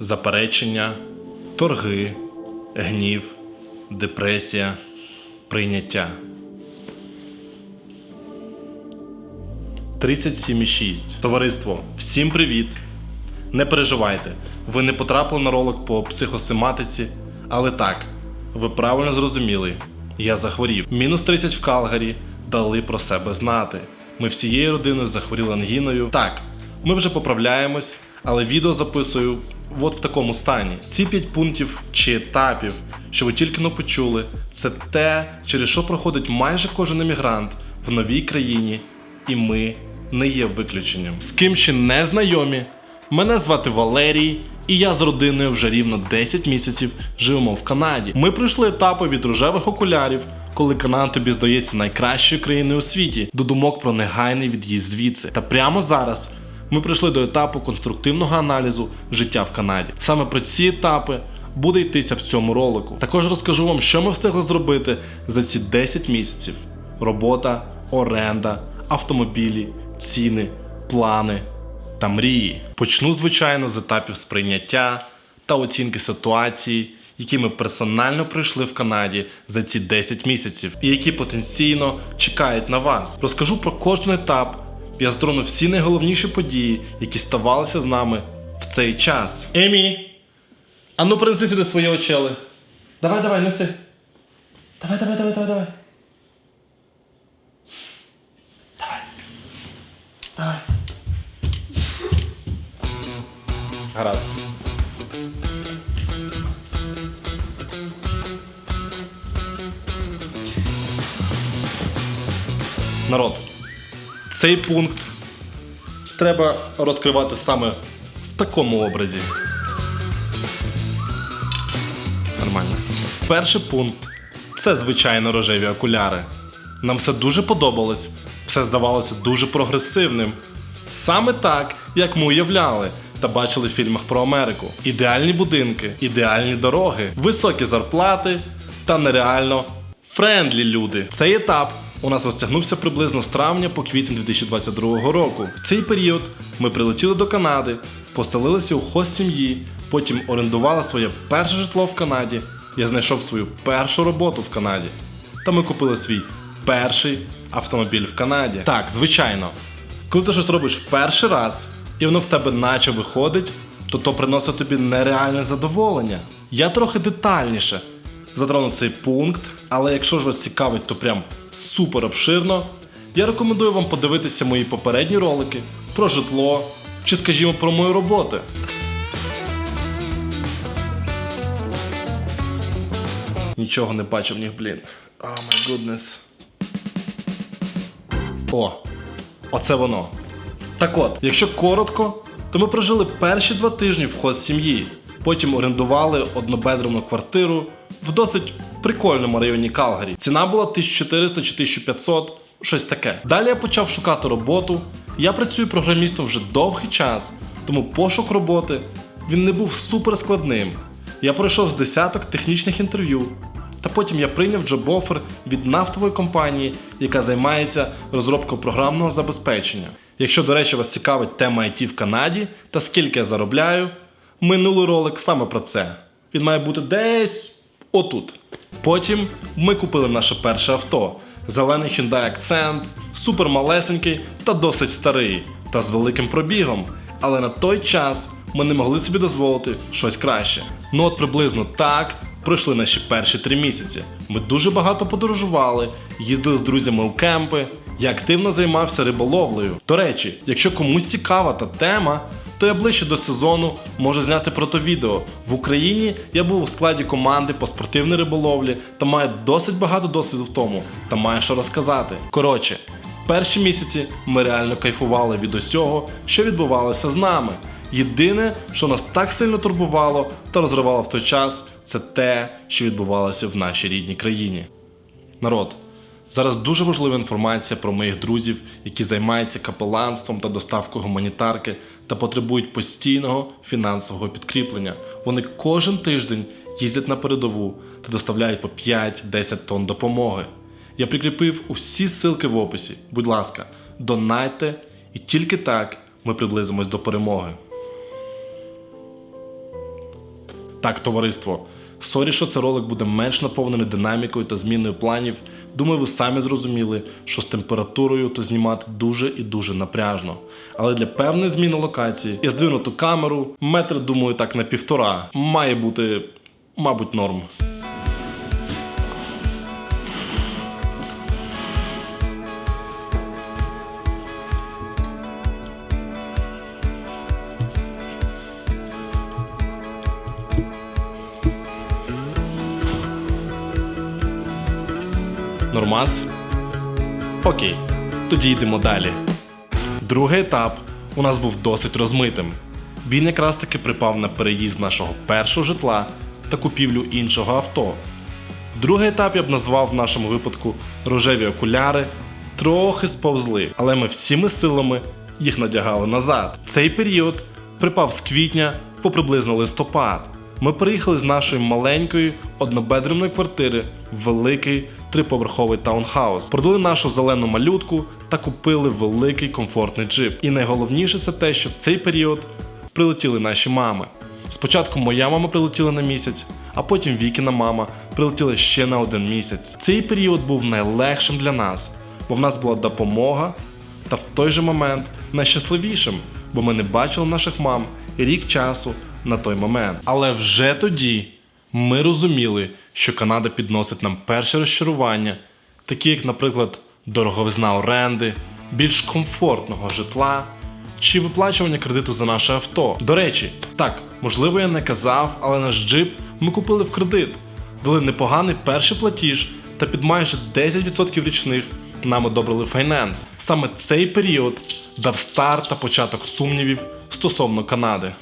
заперечення, торги, гнів, депресія, прийняття. 37,6. Товариство, всім привіт! Не переживайте, ви не потрапили на ролик по психосематиці, але так, ви правильно зрозуміли. Я захворів. Мінус 30 в Калгарі дали про себе знати. Ми всією родиною захворіли ангіною. Так, ми вже поправляємось, але відео записую от в такому стані. Ці 5 пунктів чи етапів, що ви тільки но почули, це те, через що проходить майже кожен емігрант в новій країні, і ми не є виключенням. З ким ще не знайомі. Мене звати Валерій, і я з родиною вже рівно 10 місяців живемо в Канаді. Ми пройшли етапи від рожевих окулярів, коли Канада тобі здається найкращою країною у світі, до думок про негайний від'їзд звідси. Та прямо зараз ми прийшли до етапу конструктивного аналізу життя в Канаді. Саме про ці етапи буде йтися в цьому ролику. Також розкажу вам, що ми встигли зробити за ці 10 місяців: робота, оренда, автомобілі, ціни, плани та мрії. Почну, звичайно, з етапів сприйняття та оцінки ситуації, які ми персонально пройшли в Канаді за ці 10 місяців, і які потенційно чекають на вас. Розкажу про кожен етап. Я здрону всі найголовніші події, які ставалися з нами в цей час. Емі, а ну принеси сюди свої очели. Давай, давай, неси. Давай, давай, давай, давай, давай. Давай. Давай. Гаразд. Народ, цей пункт треба розкривати саме в такому образі. Нормально. Перший пункт це звичайно рожеві окуляри. Нам все дуже подобалось, все здавалося дуже прогресивним. Саме так, як ми уявляли та бачили в фільмах про Америку. Ідеальні будинки, ідеальні дороги, високі зарплати та нереально френдлі люди. Цей етап у нас розтягнувся приблизно з травня по квітень 2022 року. В цей період ми прилетіли до Канади, поселилися у хост сім'ї, потім орендували своє перше житло в Канаді. Я знайшов свою першу роботу в Канаді. Та ми купили свій перший автомобіль в Канаді. Так, звичайно, коли ти щось робиш в перший раз, і воно в тебе наче виходить, то то приносить тобі нереальне задоволення. Я трохи детальніше затрону цей пункт, але якщо ж вас цікавить, то прям супер обширно. Я рекомендую вам подивитися мої попередні ролики про житло чи, скажімо, про мою роботу. Нічого не бачив, ні, блін. О, май гуднес. О, оце воно. Так от, якщо коротко, то ми прожили перші два тижні в хост сім'ї. Потім орендували однобедромну квартиру в досить прикольному районі Калгарі. Ціна була 1400 чи 1500, щось таке. Далі я почав шукати роботу. Я працюю програмістом вже довгий час, тому пошук роботи він не був супер складним. Я пройшов з десяток технічних інтерв'ю, та потім я прийняв джоб-офер від нафтової компанії, яка займається розробкою програмного забезпечення. Якщо, до речі, вас цікавить тема IT в Канаді та скільки я заробляю, минулий ролик саме про це. Він має бути десь отут. Потім ми купили наше перше авто. Зелений Hyundai Accent, супер малесенький та досить старий, та з великим пробігом. Але на той час ми не могли собі дозволити щось краще. Ну от приблизно так пройшли наші перші три місяці. Ми дуже багато подорожували, їздили з друзями у кемпи. Я активно займався риболовлею. До речі, якщо комусь цікава та тема, то я ближче до сезону можу зняти про то відео. В Україні я був у складі команди по спортивній риболовлі та маю досить багато досвіду в тому та маю що розказати. Коротше, перші місяці ми реально кайфували від усього, що відбувалося з нами. Єдине, що нас так сильно турбувало та розривало в той час, це те, що відбувалося в нашій рідній країні. Народ, зараз дуже важлива інформація про моїх друзів, які займаються капеланством та доставкою гуманітарки та потребують постійного фінансового підкріплення. Вони кожен тиждень їздять на передову та доставляють по 5-10 тонн допомоги. Я прикріпив усі ссылки в описі. Будь ласка, донайте, і тільки так ми приблизимось до перемоги. Так, товариство. Сорі, що цей ролик буде менш наповнений динамікою та зміною планів. Думаю, ви самі зрозуміли, що з температурою то знімати дуже і дуже напряжно. Але для певної зміни локації я здвинуту камеру, метр, думаю, так на півтора. Має бути, мабуть, норм. Нормас? Окей, тоді йдемо далі. Другий етап у нас був досить розмитим. Він якраз таки припав на переїзд нашого першого житла та купівлю іншого авто. Другий етап я б назвав в нашому випадку рожеві окуляри, трохи сповзли, але ми всіми силами їх надягали назад. Цей період припав з квітня по приблизно листопад. Ми переїхали з нашої маленької однобедремної квартири в великий триповерховий таунхаус, продали нашу зелену малютку та купили великий комфортний джип. І найголовніше це те, що в цей період прилетіли наші мами. Спочатку моя мама прилетіла на місяць, а потім Вікіна мама прилетіла ще на один місяць. Цей період був найлегшим для нас, бо в нас була допомога, та в той же момент найщасливішим, бо ми не бачили наших мам рік часу на той момент. Але вже тоді ми розуміли, що Канада підносить нам перші розчарування, такі як, наприклад, дороговизна оренди, більш комфортного житла чи виплачування кредиту за наше авто. До речі, так, можливо, я не казав, але наш джип ми купили в кредит, дали непоганий перший платіж та під майже 10% річних нам одобрили файненс. Саме цей період дав старт та початок сумнівів стосовно Канади.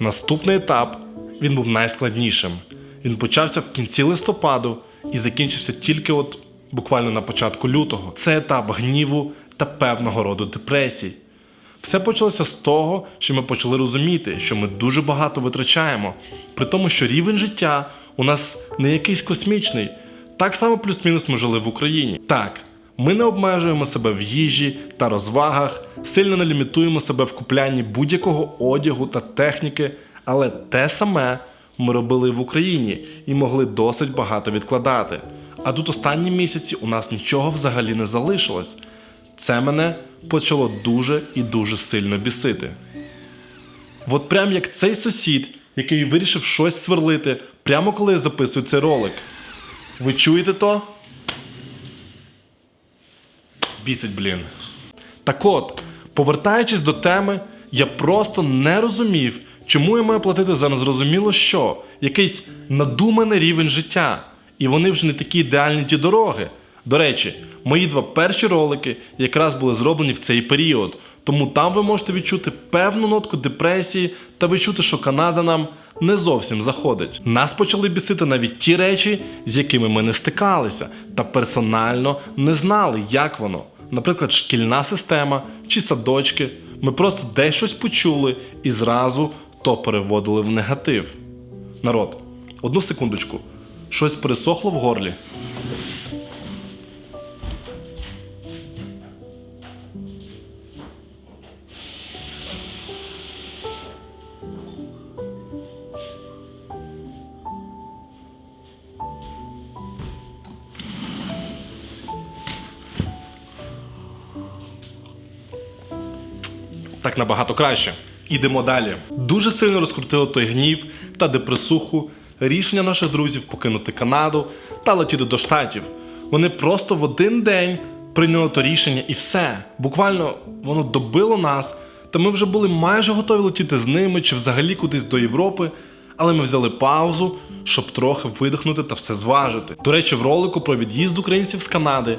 Наступний етап він був найскладнішим. Він почався в кінці листопаду і закінчився тільки от буквально на початку лютого. Це етап гніву та певного роду депресій. Все почалося з того, що ми почали розуміти, що ми дуже багато витрачаємо, при тому, що рівень життя у нас не якийсь космічний. Так само плюс-мінус ми жили в Україні. Так, ми не обмежуємо себе в їжі та розвагах, сильно не лімітуємо себе в куплянні будь-якого одягу та техніки, але те саме ми робили в Україні і могли досить багато відкладати. А тут останні місяці у нас нічого взагалі не залишилось. Це мене почало дуже і дуже сильно бісити. От прям як цей сусід, який вирішив щось сверлити, прямо коли я записую цей ролик. Ви чуєте то? Бісить, блін. Так от, повертаючись до теми, я просто не розумів, чому я маю платити за незрозуміло що, якийсь надуманий рівень життя. І вони вже не такі ідеальні ті дороги. До речі, мої два перші ролики якраз були зроблені в цей період, тому там ви можете відчути певну нотку депресії та відчути, що Канада нам не зовсім заходить. Нас почали бісити навіть ті речі, з якими ми не стикалися, та персонально не знали, як воно. Наприклад, шкільна система чи садочки. Ми просто десь щось почули і зразу то переводили в негатив. Народ, одну секундочку. Щось пересохло в горлі. Так набагато краще. Ідемо далі. Дуже сильно розкрутило той гнів та депресуху рішення наших друзів покинути Канаду та летіти до штатів. Вони просто в один день прийняли то рішення і все. Буквально воно добило нас, та ми вже були майже готові летіти з ними чи взагалі кудись до Європи. Але ми взяли паузу, щоб трохи видихнути та все зважити. До речі, в ролику про від'їзд українців з Канади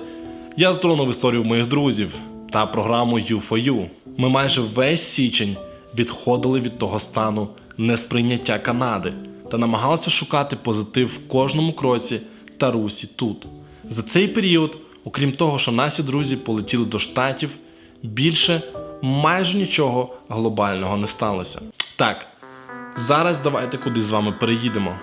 я здронув історію моїх друзів та програму U4U. Ми майже весь січень відходили від того стану несприйняття Канади та намагалися шукати позитив в кожному кроці та русі тут. За цей період, окрім того, що наші друзі полетіли до штатів, більше майже нічого глобального не сталося. Так, зараз давайте кудись з вами переїдемо.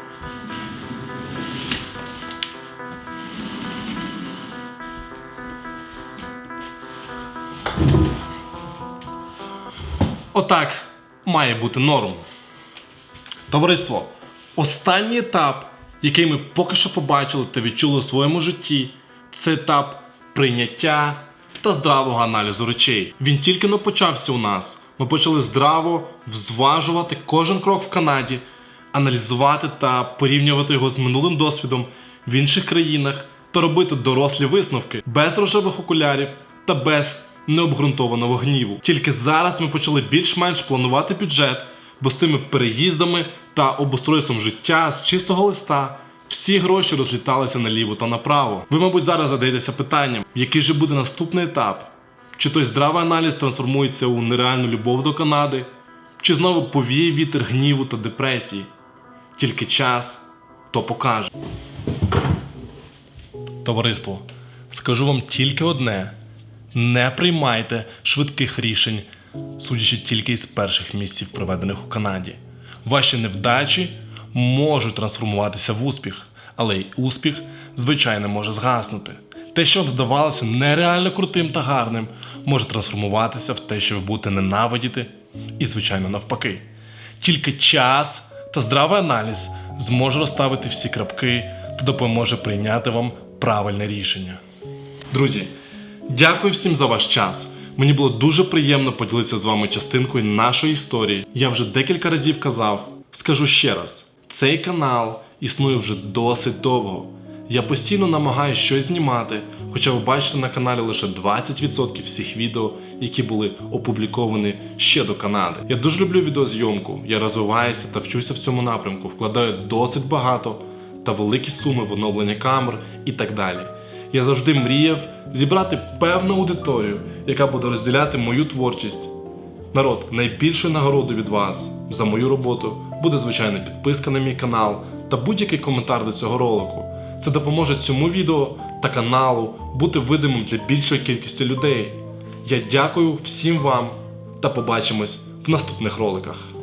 Отак має бути норм. Товариство, Останній етап, який ми поки що побачили та відчули у своєму житті, це етап прийняття та здравого аналізу речей. Він тільки но почався у нас. Ми почали здраво взважувати кожен крок в Канаді, аналізувати та порівнювати його з минулим досвідом в інших країнах та робити дорослі висновки без рожевих окулярів та без необґрунтованого гніву. Тільки зараз ми почали більш-менш планувати бюджет, бо з тими переїздами та обустройством життя з чистого листа всі гроші розліталися наліво та направо. Ви, мабуть, зараз задаєтеся питанням, який же буде наступний етап? Чи той здравий аналіз трансформується у нереальну любов до Канади, чи знову повіє вітер гніву та депресії? Тільки час то покаже. Товариство, скажу вам тільки одне: не приймайте швидких рішень, судячи тільки із перших місців, проведених у Канаді. Ваші невдачі можуть трансформуватися в успіх, але й успіх, звичайно, може згаснути. Те, що вам здавалося нереально крутим та гарним, може трансформуватися в те, що ви будете ненавидіти, і, звичайно, навпаки. Тільки час та здравий аналіз зможе розставити всі крапки та допоможе прийняти вам правильне рішення. Друзі, дякую всім за ваш час. Мені було дуже приємно поділитися з вами частинкою нашої історії. Я вже декілька разів казав, скажу ще раз: цей канал існує вже досить довго. Я постійно намагаюся щось знімати, хоча ви бачите на каналі лише 20% всіх відео, які були опубліковані ще до Канади. Я дуже люблю відеозйомку, я розвиваюся та вчуся в цьому напрямку, вкладаю досить багато та великі суми в оновлення камер і так далі. Я завжди мріяв зібрати певну аудиторію, яка буде розділяти мою творчість. Народ, найбільшою нагородою від вас за мою роботу буде звичайно підписка на мій канал та будь-який коментар до цього ролику. Це допоможе цьому відео та каналу бути видимим для більшої кількості людей. Я дякую всім вам та побачимось в наступних роликах.